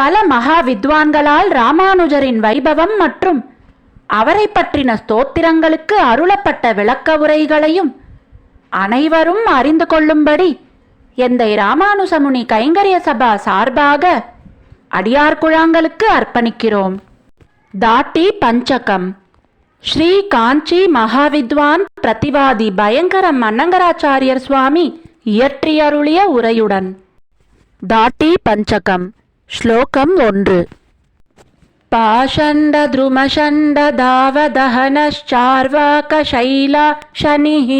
பல மகா வித்வான்களால் ராமானுஜரின் வைபவம் மற்றும் அவரை பற்றின ஸ்தோத்திரங்களுக்கு அருளப்பட்ட விளக்க உரைகளையும் அனைவரும் அறிந்து கொள்ளும்படி எந்தை ராமானுசமுனி கைங்கரிய சபா சார்பாக அடியார்குழாங்களுக்கு அர்ப்பணிக்கிறோம். தாட்டி பஞ்சகம். ஸ்ரீ காஞ்சி மகாவித்வான் பிரதிவாதி பயங்கரம் அன்னங்கராச்சாரியர் சுவாமி இயற்றியருளிய உரையுடன். தாட்டி பஞ்சகம். श्लोकम् ओन् पाषण्डद्रुमषण्डधावदहनश्चार्वाकशैला शनिः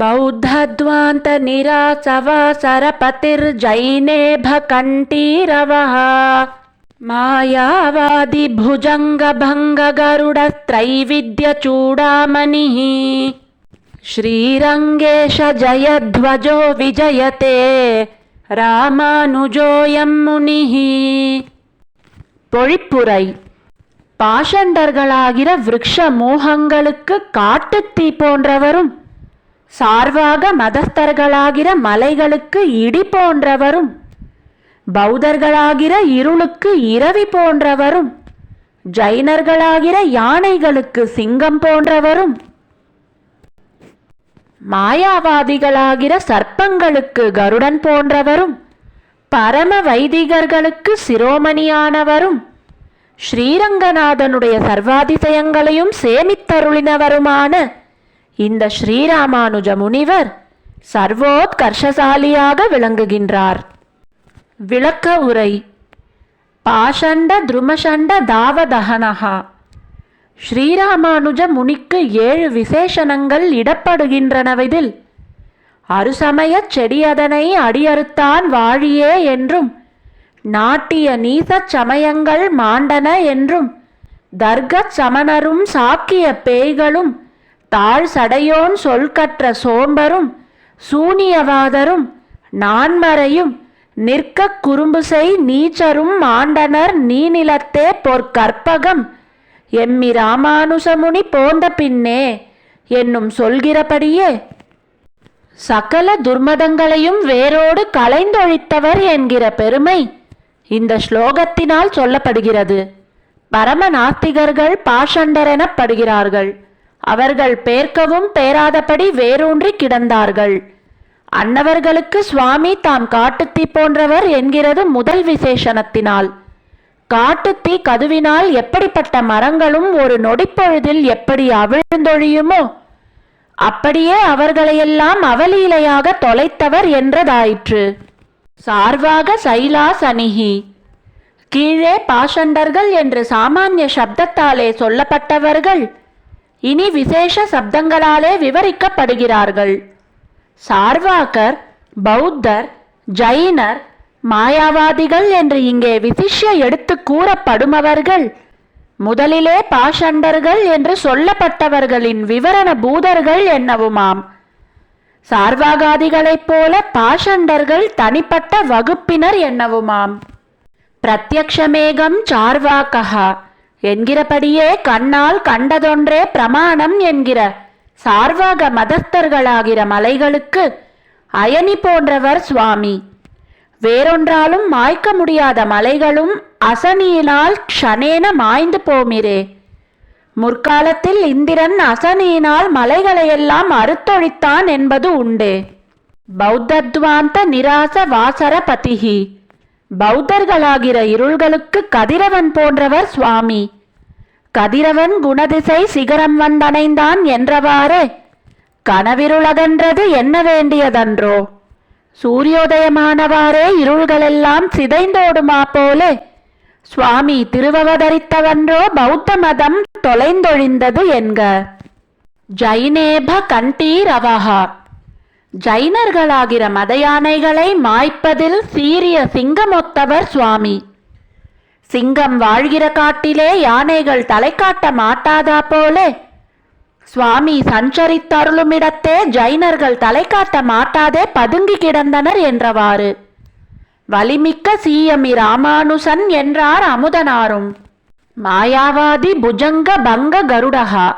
बौद्धध्वान्तनिरासवसरपतिर्जैनेभकण्टीरवः मायावादिभुजङ्गभङ्गगरुडत्रैविद्यचूडामणिः श्रीरङ्गेश जयध्वजो विजयते ராமானுஜோயம் முனிஹி. பொழிப்புரை. பாஷண்டர்களாகிற விரக்ஷ மோகங்களுக்கு காட்டுத்தீ போன்றவரும் சார்வாக மதஸ்தர்களாகிற மலைகளுக்கு இடி போன்றவரும் பௌத்தர்களாகிற இருளுக்கு இரவி போன்றவரும் ஜைனர்களாகிற யானைகளுக்கு சிங்கம் போன்றவரும் மாயாவாதிகளாகிற சர்ப்பங்களுக்கு கருடன் போன்றவரும் பரம வைதிகர்களுக்கு சிரோமணியானவரும் ஸ்ரீரங்கநாதனுடைய சர்வாதிசயங்களையும் சேமித்தருளினவருமான இந்த ஸ்ரீராமானுஜ முனிவர் சர்வோத்கர்ஷசாலியாக விளங்குகின்றார். விளக்க உரை. பாஷண்ட துருமஷண்ட தாவதகனஹா. ஸ்ரீராமானுஜ முனிக்கு ஏழு விசேஷணங்கள் இடப்படுகின்றனவிதில். அருசமயச் செடியதனை அடியறுத்தான் வாழியே என்றும் நாட்டிய நீசச் சமயங்கள் மாண்டன என்றும் தர்கச் சமணரும் சாக்கிய பேய்களும் தாழ் சடையோன் சொல்கற்ற சோம்பரும் சூனியவாதரும் நான்மறையும் நிற்கக் குறும்புசை நீச்சரும் மாண்டனர் நீநிலத்தே பொற்கற்பகம் எம்மி ராமானுசமுனி போந்த பின்னே என்னும் சொல்கிறபடியே. சகல துர்மதங்களையும் வேரோடு களைந்தொழித்தவர் என்கிற பெருமை இந்த ஸ்லோகத்தினால் சொல்லப்படுகிறது. பரம நாத்திகர்கள் பாஷண்டர் எனப்படுகிறார்கள் அவர்கள் பேர்க்கவும் பேராதபடி வேரூன்றி கிடந்தார்கள். அன்னவர்களுக்கு சுவாமி தாம் காட்டுத்தீ போன்றவர் என்கிறது முதல் விசேஷணத்தினால். காட்டுத்தீ கதுவினால் எப்படிப்பட்ட மரங்களும் ஒரு நொடிப்பொழுதில் எப்படி அவிழ்ந்தொழியுமோ அப்படியே அவர்களையெல்லாம் அவலீலையாக தொலைத்தவர் என்றதாயிற்று. சார்வாக சைலா சனிகி கீழே பாஷண்டர்கள் என்று சாமானிய சப்தத்தாலே சொல்லப்பட்டவர்கள் இனி விசேஷ சப்தங்களாலே விவரிக்கப்படுகிறார்கள். சார்வாகர் பௌத்தர் ஜைனர் மாயாவாதிகள் என்று இங்கே விசிஷ்ய எடுத்து கூறப்படுமவர்கள். முதலிலே பாஷண்டர்கள் என்று சொல்லப்பட்டவர்களின் விவரண பூதர்கள் என்னவுமாம். சார்வாகாதிகளைப் போல பாஷண்டர்கள் தனிப்பட்ட வகுப்பினர் என்னவுமாம். பிரத்யக்ஷமேகம் சார்வாக்கஹா என்கிறபடியே கண்ணால் கண்டதொன்றே பிரமாணம் என்கிற சார்வாக மதஸ்தர்களாகிற மலைகளுக்கு அயனி போன்றவர் சுவாமி. வேறொன்றாலும் மாய்க்க முடியாத மலைகளும் அசனியினால் க்ஷணேன மாய்ந்து போமிரே. முற்காலத்தில் இந்திரன் அசனியினால் மலைகளையெல்லாம் அறுத்தொழித்தான் என்பது உண்டு. பௌத்தத்வாந்த நிராச வாசர பதிகி பௌத்தர்களாகிற இருள்களுக்கு கதிரவன் போன்றவர் சுவாமி. கதிரவன் குணதிசை சிகரம் வந்தடைந்தான் என்றவாறே. கனவிருளகன்றது என்ன வேண்டியதன்றோ? சூரியோதயமானவாறே இருள்களெல்லாம் சிதைந்தோடுமா போலே. சுவாமி திருவவதரித்தவன்றோ பௌத்த மதம் தொலைந்தொழிந்தது என்க. ஜைனேப கண்டீரவஹா. ஜைனர்களாகிற மத யானைகளை மாய்ப்பதில் சீரிய சிங்கமொத்தவர் சுவாமி. சிங்கம் வாழ்கிற காட்டிலே யானைகள் தலை காட்ட மாட்டாதா போலே. சுவாமி சஞ்சரித்தருளுமிடத்தே ஜைனர்கள் தலை காட்ட மாட்டாதே பதுங்கி கிடந்தனர் என்றவாறு. வலிமிக்க சீயமி ராமானுசன் என்றார் அமுதனாரும். மாயாவாதி புஜங்க பங்க கருடகா.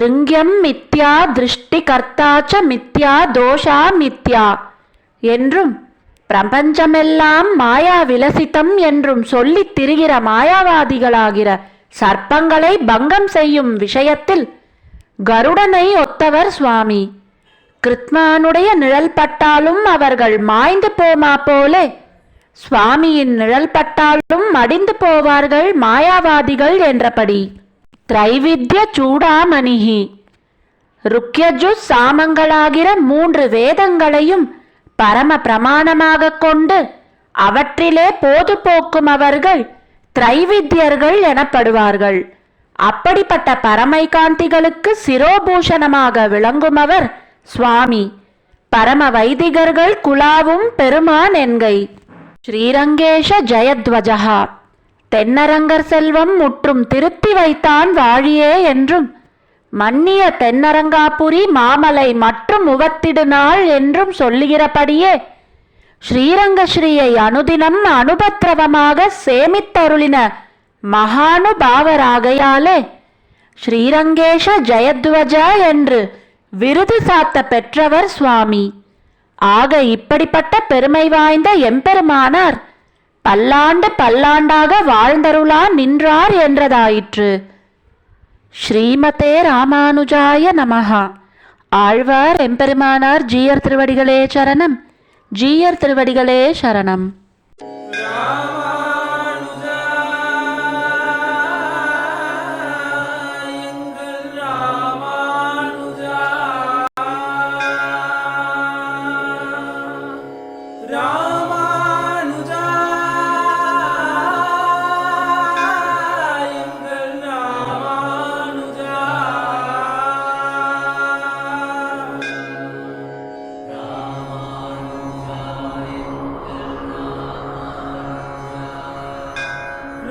திருங்கியம் மித்யா திருஷ்டி கர்த்தாச்ச மித்யா தோஷா மித்யா. என்றும் பிரபஞ்சமெல்லாம் மாயா விலசித்தம் என்றும் சொல்லித் திரிகிற மாயாவாதிகளாகிற சர்ப்பங்களை பங்கம் செய்யும் விஷயத்தில் கருடனை ஒத்தவர் சுவாமி. கிருத்மானுடைய நிழல் பட்டாலும் அவர்கள் மாய்ந்து போமா போலே. சுவாமியின் நிழல் பட்டாலும் மடிந்து போவார்கள் மாயாவாதிகள் என்றபடி. திரைவித்ய சூடாமணிகி. ருக்யஜு சாமங்களாகிற மூன்று வேதங்களையும் பரம பிரமாணமாக கொண்டு அவற்றிலே போது போக்கும் அவர்கள் திரைவித்யர்கள் எனப்படுவார்கள். அப்படிப்பட்ட பரமைகாந்திகளுக்கு சிரோபூஷணமாக விளங்குமவர் சுவாமி. பரம வைதிகர்கள் குலாவும் பெருமான் என்கை. ஸ்ரீரங்கேஷ ஜெயத்வஜகா தென்னரங்கர் செல்வம் முற்றும் திருத்தி வைத்தான் வாழியே என்றும் மன்னிய தென்னரங்காபுரி மாமலை மற்றும் உவத்திடு நாள் என்றும் சொல்லுகிறபடியே ஸ்ரீரங்க ஸ்ரீயை அனுதினம் அனுபத்திரவமாக சேமித்தருளின மகானுபாவராகையாலே ஸ்ரீரங்கேஷ ஜெயத்வஜ என்று விருது சாத்த பெற்றவர் சுவாமி. ஆக இப்படிப்பட்ட பெருமை வாய்ந்த எம்பெருமானார் பல்லாண்டு பல்லாண்டாக வாழ்ந்தருளா நின்றார் என்றதாயிற்று. ஸ்ரீமதே ராமானுஜாய நமஹா. ஆழ்வார் எம்பெருமானார் ஜீயர் திருவடிகளே சரணம். ஜீயர் திருவடிகளே சரணம்.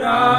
Amen.